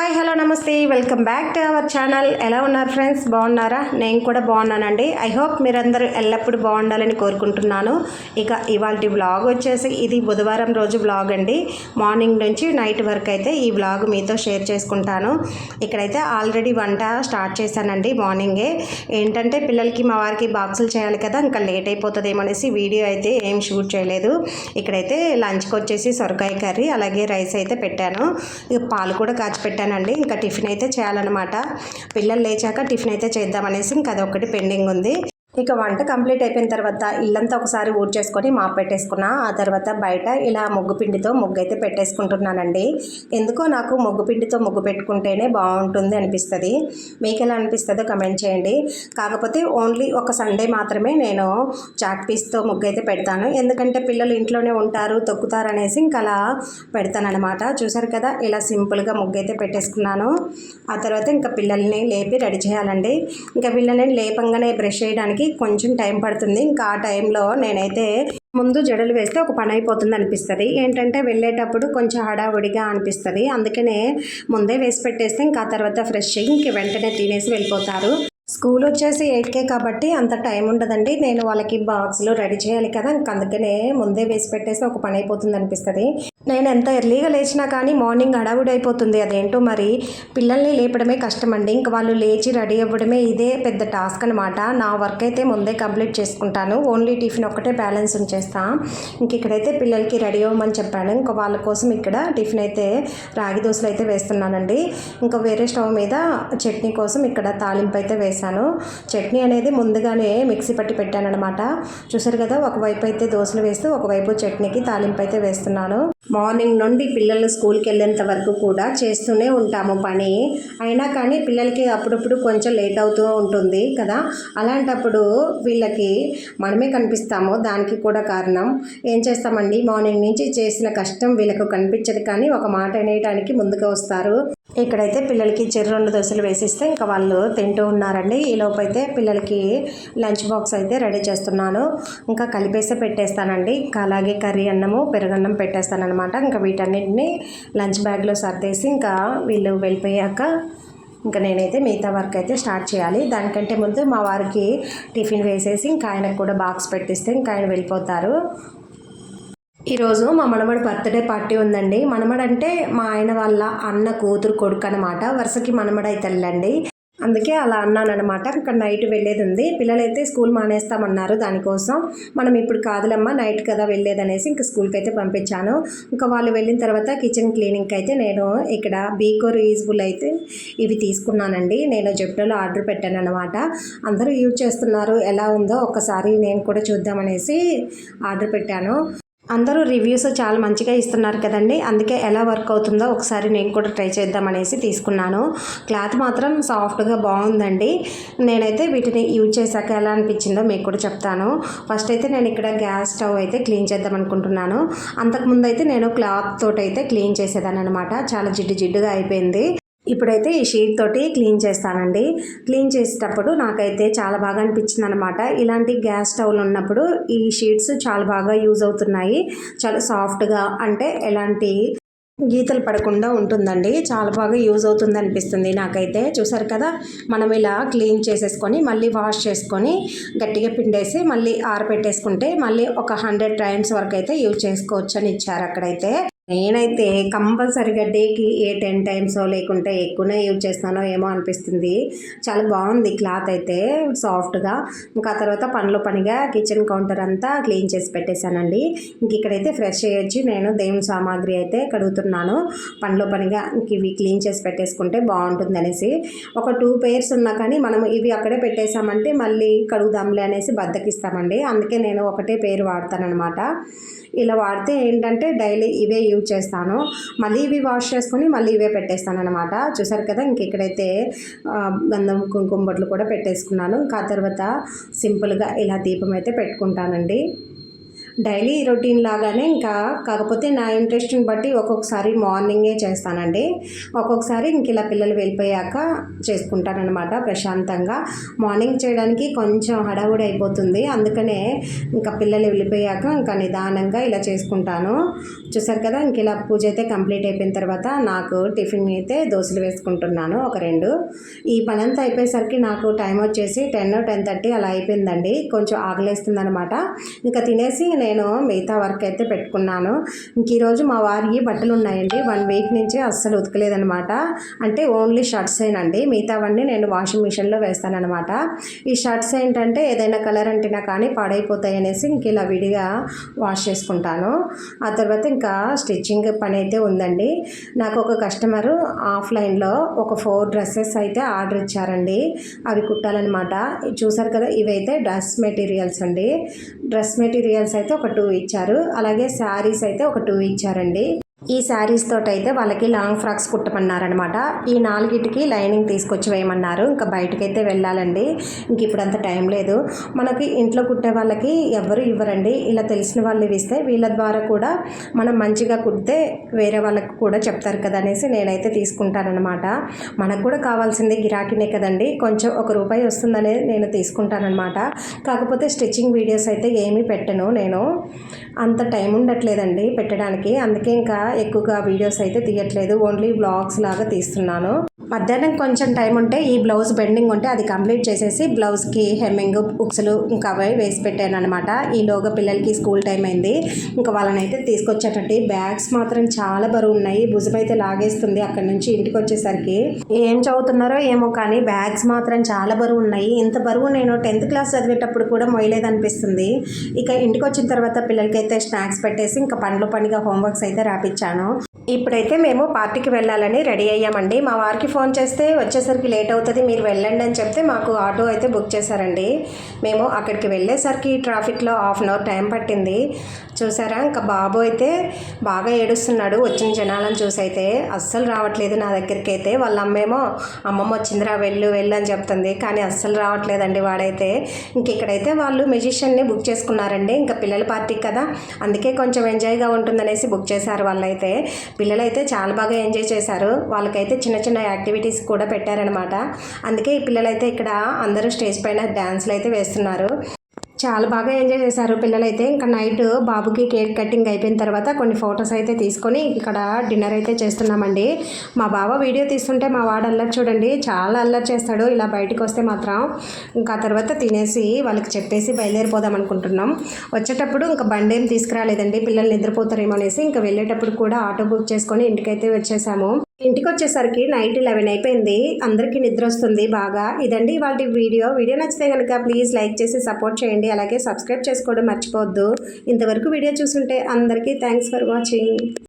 Hi hello namaste. Welcome back to our channel. ఎలా ఉన్నారు friends? బాగున్నారా? నేను కూడా బాగున్నానండి. ఐ హోప్ మీరందరూ ఎల్లప్పుడూ బాగుండాలని కోరుకుంటున్నాను. ఇక ఇవాళ బ్లాగ్ వచ్చేసి ఇది బుధవారం రోజు బ్లాగ్ అండి. మార్నింగ్ నుంచి నైట్ వరకు అయితే ఈ బ్లాగ్ మీతో షేర్ చేసుకుంటాను. ఇక్కడైతే ఆల్రెడీ వంట స్టార్ట్ చేశానండి మార్నింగే. ఏంటంటే పిల్లలకి మా వారికి బాక్సులు చేయాలి కదా ఇంకా లేట్ అయిపోతుందేమో అనేసి వీడియో అయితే ఏం షూట్ చేయలేదు. ఇక్కడైతే లంచ్కి వచ్చేసి సొరకాయ కర్రీ అలాగే రైస్ అయితే పెట్టాను. ఇక పాలు కూడా కాచి పెట్టానండి ఇంకా టిఫిన్ అయితే చేయాలన్నమాట. పిల్లలు లేచాక టిఫిన్ అయితే చేద్దామనేసి ఇంకా అదొకటి పెండింగ్ ఉంది ఇక వంట కంప్లీట్ అయిపోయిన తర్వాత ఇల్లంతా ఒకసారి ఊడ్ చేసుకొని మాప్ పెట్టేసుకున్నా. ఆ తర్వాత బయట ఇలా ముగ్గు పిండితో ముగ్గు అయితే పెట్టేసుకుంటున్నానండి. ఎందుకో నాకు ముగ్గు పిండితో ముగ్గు పెట్టుకుంటేనే బాగుంటుంది అనిపిస్తుంది. మీకు ఎలా అనిపిస్తుందో కమెంట్ చేయండి. కాకపోతే ఓన్లీ ఒక సండే మాత్రమే నేను చాట్ పీస్తో ముగ్గు అయితే పెడతాను. ఎందుకంటే పిల్లలు ఇంట్లోనే ఉంటారు తొక్కుతారు అనేసి ఇంకా అలా పెడతానమాట చూసారు కదా ఇలా సింపుల్గా ముగ్గు అయితే పెట్టేసుకున్నాను. ఆ తర్వాత ఇంకా పిల్లల్ని లేపి రెడీ చేయాలండి. ఇంకా పిల్లల్ని లేపంగానే బ్రష్ చేయడానికి కొంచెం టైం పడుతుంది. ఇంకా ఆ టైంలో నేనైతే ముందు జడలు వేస్తే ఒక పని అయిపోతుంది అనిపిస్తుంది. ఏంటంటే వెళ్ళేటప్పుడు కొంచెం హడావుడిగా అనిపిస్తుంది. అందుకనే ముందే వేసి పెట్టేస్తే ఇంకా తర్వాత ఫ్రెష్ అయ్యి ఇంక వెంటనే తినేసి వెళ్ళిపోతారు. స్కూల్ వచ్చేసి ఎయిట్కే కాబట్టి అంత టైం ఉండదండి. నేను వాళ్ళకి బాక్స్లో రెడీ చేయాలి కదా. ఇంక అందుకనే ముందే వేసి పెట్టేసి ఒక పని అయిపోతుంది అనిపిస్తుంది. నేను ఎంత ఎర్లీగా లేచినా కానీ మార్నింగ్ హడావుడి అయిపోతుంది అదేంటో మరి? పిల్లల్ని లేపడమే కష్టం అండి ఇంక వాళ్ళు లేచి రెడీ అవ్వడమే ఇదే పెద్ద టాస్క్ అనమాట నా వర్క్ అయితే ముందే కంప్లీట్ చేసుకుంటాను. ఓన్లీ టిఫిన్ ఒక్కటే బ్యాలెన్స్ ఉంచేస్తా. ఇంక ఇక్కడైతే పిల్లలకి రెడీ అవ్వమని చెప్పాను. ఇంకా వాళ్ళ కోసం ఇక్కడ టిఫిన్ అయితే రాగి దోశలు అయితే వేస్తున్నానండి. ఇంకా వేరే స్టవ్ మీద చట్నీ కోసం ఇక్కడ తాలింపు అయితే వేశాను. చట్నీ అనేది ముందుగానే మిక్సీ పట్టి పెట్టాను అనమాట చూసారు కదా ఒకవైపు అయితే దోశలు వేస్తూ ఒకవైపు చట్నీకి తాలింపు అయితే వేస్తున్నాను. మార్నింగ్ నుండి పిల్లలు స్కూల్కి వెళ్ళేంత వరకు కూడా చేస్తూనే ఉంటాము పని. అయినా కానీ పిల్లలకి అప్పుడప్పుడు కొంచెం లేట్ అవుతూ ఉంటుంది కదా. అలాంటప్పుడు వీళ్ళకి మనమే కనిపిస్తాము. దానికి కూడా కారణం ఏం చేస్తామండి? మార్నింగ్ నుంచి చేసిన కష్టం వీళ్ళకు కనిపించదు కానీ ఒక మాట అనేయడానికి ముందుకు వస్తారు. ఇక్కడైతే పిల్లలకి చెరు రెండు దోశలు వేసిస్తే ఇంకా వాళ్ళు తింటూ ఉన్నారండి. ఈ లోపైతే పిల్లలకి లంచ్ బాక్స్ అయితే రెడీ చేస్తున్నాను. ఇంకా కలిపేసే పెట్టేస్తానండి. ఇంకా అలాగే కర్రీ అన్నము పెరుగన్నం పెట్టేస్తానమాట ఇంకా వీటన్నిటిని లంచ్ బ్యాగ్లో సర్దేసి ఇంకా వీళ్ళు వెళ్ళిపోయాక ఇంకా నేనైతే మిగతా వర్క్ అయితే స్టార్ట్ చేయాలి. దానికంటే ముందు మా వారికి టిఫిన్ వేసేసి ఇంకా ఆయనకు కూడా బాక్స్ పెట్టిస్తే ఇంకా ఆయన వెళ్ళిపోతారు. ఈరోజు మా మనమడు బర్త్డే పార్టీ ఉందండి. మనమడు అంటే మా ఆయన వాళ్ళ అన్న కూతురు కొడుకు అనమాట వరుసకి మనమడై తల్లండి. అందుకే అలా అన్నాను అనమాట ఇక్కడ నైట్ వెళ్ళేది ఉంది పిల్లలైతే స్కూల్ మానేస్తామన్నారు దానికోసం. మనం ఇప్పుడు కాదులమ్మా నైట్ కదా వెళ్ళేది అనేసి ఇంకా స్కూల్కి అయితే పంపించాను. ఇంకా వాళ్ళు వెళ్ళిన తర్వాత కిచెన్ క్లీనింగ్కి అయితే నేను ఇక్కడ బీకో రీయూజబుల్ అయితే ఇవి తీసుకున్నానండి. నేను జెప్టోలో ఆర్డర్ పెట్టాను అనమాట అందరూ యూజ్ చేస్తున్నారు. ఎలా ఉందో ఒకసారి నేను కూడా చూద్దామనేసి ఆర్డర్ పెట్టాను. అందరూ రివ్యూస్ చాలా మంచిగా ఇస్తున్నారు కదండి. అందుకే ఎలా వర్క్ అవుతుందో ఒకసారి నేను కూడా ట్రై చేద్దామనేసి తీసుకున్నాను. క్లాత్ మాత్రం సాఫ్ట్గా బాగుందండి. నేనైతే వీటిని యూజ్ చేశాక ఎలా అనిపించిందో మీకు కూడా చెప్తాను. ఫస్ట్ అయితే నేను ఇక్కడ గ్యాస్ స్టవ్ అయితే క్లీన్ చేద్దాం అనుకుంటున్నాను. అంతకుముందు అయితే నేను క్లాత్ తోటి అయితే క్లీన్ చేసేదాన్ని అనమాట చాలా జిడ్డు జిడ్డుగా అయిపోయింది. ఇప్పుడైతే ఈ షీట్ తోటి క్లీన్ చేస్తానండి. క్లీన్ చేసేటప్పుడు నాకైతే చాలా బాగా అనిపించింది అనమాట ఇలాంటి గ్యాస్ స్టవ్లు ఉన్నప్పుడు ఈ షీట్స్ చాలా బాగా యూజ్ అవుతున్నాయి. చాలా సాఫ్ట్గా అంటే ఎలాంటి గీతలు పడకుండా ఉంటుందండి. చాలా బాగా యూజ్ అవుతుంది అనిపిస్తుంది నాకైతే. చూసారు కదా? మనం ఇలా క్లీన్ చేసేసుకొని మళ్ళీ వాష్ చేసుకొని గట్టిగా పిండేసి మళ్ళీ ఆరపెట్టేసుకుంటే మళ్ళీ ఒక హండ్రెడ్ టైమ్స్ వరకు అయితే యూజ్ చేసుకోవచ్చు అని ఇచ్చారు అక్కడైతే. నేనైతే కంపల్సరీగా డేకి ఏ టెన్ టైమ్స్ లేకుంటే ఎక్కువనే యూజ్ చేస్తానో ఏమో అనిపిస్తుంది. చాలా బాగుంది క్లాత్ అయితే సాఫ్ట్గా. ఇంకా తర్వాత పనిలో పనిగా కిచెన్ కౌంటర్ అంతా క్లీన్ చేసి పెట్టేశానండి. ఇంక ఇక్కడైతే ఫ్రెష్ అయ్యొచ్చి నేను దేవుని సామాగ్రి అయితే కడుగుతున్నాను. పనిలో పనిగా ఇంక ఇవి క్లీన్ చేసి పెట్టేసుకుంటే బాగుంటుంది అనేసి. ఒక టూ పేర్స్ ఉన్నా కానీ మనం ఇవి అక్కడే పెట్టేశామంటే మళ్ళీ కడుగుదాంలే అనేసి బద్దకిస్తామండి. అందుకే నేను ఒకటే పేరు వాడతానమాట ఇలా వాడితే ఏంటంటే డైలీ ఇవే యూజ్ చేస్తాను. మళ్ళీ ఇవి వాష్ చేసుకుని మళ్ళీ ఇవే పెట్టేస్తాను అనమాట చూసారు కదా ఇంక ఇక్కడైతే గంధం కుంకుమ బొట్లు కూడా పెట్టేసుకున్నాను. ఇంకా తర్వాత సింపుల్గా ఇలా దీపం అయితే పెట్టుకుంటానండి. డైలీ రొటీన్ లాగానే ఇంకా కాకపోతే నా ఇంట్రెస్ట్ని బట్టి ఒక్కొక్కసారి మార్నింగే చేస్తానండి. ఒక్కొక్కసారి ఇంక ఇలా పిల్లలు వెళ్ళిపోయాక చేసుకుంటానన్నమాట ప్రశాంతంగా. మార్నింగ్ చేయడానికి కొంచెం హడావుడి అయిపోతుంది. అందుకనే ఇంకా పిల్లలు వెళ్ళిపోయాక ఇంకా నిదానంగా ఇలా చేసుకుంటాను. చూసారు కదా ఇంక ఇలా పూజ అయితే కంప్లీట్ అయిపోయిన తర్వాత నాకు టిఫిన్ అయితే దోశలు వేసుకుంటున్నాను ఒక రెండు. ఈ పని అంతా అయిపోయేసరికి నాకు టైం వచ్చేసి టెన్ టెన్ థర్టీ అలా అయిపోయిందండి. కొంచెం ఆకలేస్తుంది అనమాట ఇంకా తినేసి నేను నేను మిగతా వర్క్ అయితే పెట్టుకున్నాను. ఇంక ఈరోజు మా వారికి బట్టలు ఉన్నాయండి. వన్ వీక్ నుంచి అస్సలు ఉతకలేదనమాట అంటే ఓన్లీ షర్ట్స్ ఏనండి. మిగతావన్నీ నేను వాషింగ్ మిషన్లో వేస్తానమాట ఈ షర్ట్స్ ఏంటంటే ఏదైనా కలర్ అంటినా కానీ పాడైపోతాయి అనేసి ఇంక ఇలా విడిగా వాష్ చేసుకుంటాను. ఆ తర్వాత ఇంకా స్టిచ్చింగ్ పని అయితే ఉందండి. నాకు ఒక కస్టమరు ఆఫ్లైన్లో ఒక ఫోర్ డ్రెస్సెస్ అయితే ఆర్డర్ ఇచ్చారండి. అవి కుట్టాలన్నమాట. చూసారు కదా ఇవైతే డ్రెస్ మెటీరియల్స్ అండి. డ్రెస్ మెటీరియల్స్ అయితే ఒక టూ ఇచ్చారు. అలాగే శారీస్ అయితే ఒక టూ ఇచ్చారండి. ఈ శారీస్ తోటైతే అయితే వాళ్ళకి లాంగ్ ఫ్రాక్స్ కుట్టమన్నారనమాట ఈ నాలుగిటికి లైనింగ్ తీసుకొచ్చి వేయమన్నారు. ఇంకా బయటకైతే అయితే వెళ్ళాలండి. ఇంక ఇప్పుడు అంత టైం లేదు. మనకి ఇంట్లో కుట్టే వాళ్ళకి ఎవరు ఇవ్వరండి. ఇలా తెలిసిన వాళ్ళు ఇస్తే వీళ్ళ ద్వారా కూడా మనం మంచిగా కుడితే వేరే వాళ్ళకి కూడా చెప్తారు కదా అనేసి నేనైతే తీసుకుంటానమాట మనకు కూడా కావాల్సింది గిరాకీనే కదండి. కొంచెం ఒక రూపాయి వస్తుందనేది నేను తీసుకుంటానమాట కాకపోతే స్టిచ్చింగ్ వీడియోస్ అయితే ఏమీ పెట్టను నేను. అంత టైం ఉండట్లేదండి పెట్టడానికి. అందుకే ఇంకా ఎక్కువగా వీడియోస్ అయితే తీయట్లేదు. ఓన్లీ బ్లాగ్స్ లాగా తీస్తున్నాను. మధ్యాహ్నం కొంచెం టైం ఉంటే ఈ బ్లౌజ్ బెండింగ్ ఉంటే అది కంప్లీట్ చేసేసి బ్లౌజ్కి హెమ్మింగ్ బుక్స్లు ఇంకా అవి వేసి పెట్టాను అనమాట ఈలోగా పిల్లలకి స్కూల్ టైం అయింది. ఇంకా వాళ్ళని అయితే తీసుకొచ్చేటట్టు బ్యాగ్స్ మాత్రం చాలా బరువు ఉన్నాయి. భుజం అయితే లాగేస్తుంది అక్కడ నుంచి ఇంటికి వచ్చేసరికి. ఏం చదువుతున్నారో ఏమో కానీ బ్యాగ్స్ మాత్రం చాలా బరువు ఉన్నాయి. ఇంత బరువు నేను టెన్త్ క్లాస్ చదివేటప్పుడు కూడా మొయ్యలేదనిపిస్తుంది. ఇక ఇంటికి వచ్చిన తర్వాత పిల్లలకైతే స్నాక్స్ పెట్టేసి ఇంకా పండ్లు పనిగా హోంవర్క్స్ అయితే రాపిచ్చాను. ఇప్పుడైతే మేము పార్టీకి వెళ్ళాలని రెడీ అయ్యామండి. మా వారికి ఫోన్ చేస్తే వచ్చేసరికి లేట్ అవుతుంది మీరు వెళ్ళండి అని చెప్తే మాకు ఆటో అయితే బుక్ చేశారండి. మేము అక్కడికి వెళ్ళేసరికి ట్రాఫిక్లో హాఫ్ అన్ అవర్ టైం పట్టింది. చూసారా? ఇంకా బాబు అయితే బాగా ఏడుస్తున్నాడు వచ్చిన జనాలను చూసి అయితే అస్సలు రావట్లేదు నా దగ్గరికి అయితే. వాళ్ళ అమ్మేమో అమ్మమ్మ వచ్చిందిరా వెళ్ళు వెళ్ళు అని చెప్తుంది. కానీ అస్సలు రావట్లేదండి వాడైతే. ఇంక ఇక్కడైతే వాళ్ళు మ్యూజిషియన్ని బుక్ చేసుకున్నారండి. ఇంకా పిల్లల పార్టీ కదా అందుకే కొంచెం ఎంజాయ్గా ఉంటుందనేసి బుక్ చేశారు వాళ్ళైతే. పిల్లలైతే చాలా బాగా ఎంజాయ్ చేశారు. వాళ్ళకైతే చిన్న చిన్న యాక్టివిటీస్ కూడా పెట్టారనమాట అందుకే ఈ పిల్లలైతే ఇక్కడ అందరూ స్టేజ్ పైన డ్యాన్స్లు అయితే వేస్తున్నారు. చాలా బాగా ఎంజాయ్ చేశారు పిల్లలైతే. ఇంకా నైట్ బాబుకి కేక్ కటింగ్ అయిపోయిన తర్వాత కొన్ని ఫొటోస్ అయితే తీసుకొని ఇక్కడ డిన్నర్ అయితే చేస్తున్నామండి. మా బావ వీడియో తీస్తుంటే మా వాడు అల్లరి చూడండి చాలా అల్లరి చేస్తాడు. ఇలా బయటకు వస్తే మాత్రం ఇంకా తర్వాత తినేసి వాళ్ళకి చెప్పేసి బయలుదేరిపోదాం అనుకుంటున్నాం. వచ్చేటప్పుడు ఇంకా బండి ఏం తీసుకురాలేదండి పిల్లలు నిద్రపోతారేమో అనేసి ఇంకా వెళ్ళేటప్పుడు కూడా ఆటో బుక్ చేసుకొని ఇంటికైతే వచ్చేసాము. ఇంటికి వచ్చేసరికి నైట్ లెవెన్ అయిపోయింది. అందరికీ నిద్ర వస్తుంది బాగా. ఇదండి ఇవాళ వీడియో. వీడియో నచ్చితే కనుక ప్లీజ్ లైక్ చేసి సపోర్ట్ చేయండి. అలాగే సబ్స్క్రైబ్ చేసుకోవడం మర్చిపోవద్దు. ఇంతవరకు వీడియో చూసుంటే అందరికీ థ్యాంక్స్ ఫర్ వాచింగ్.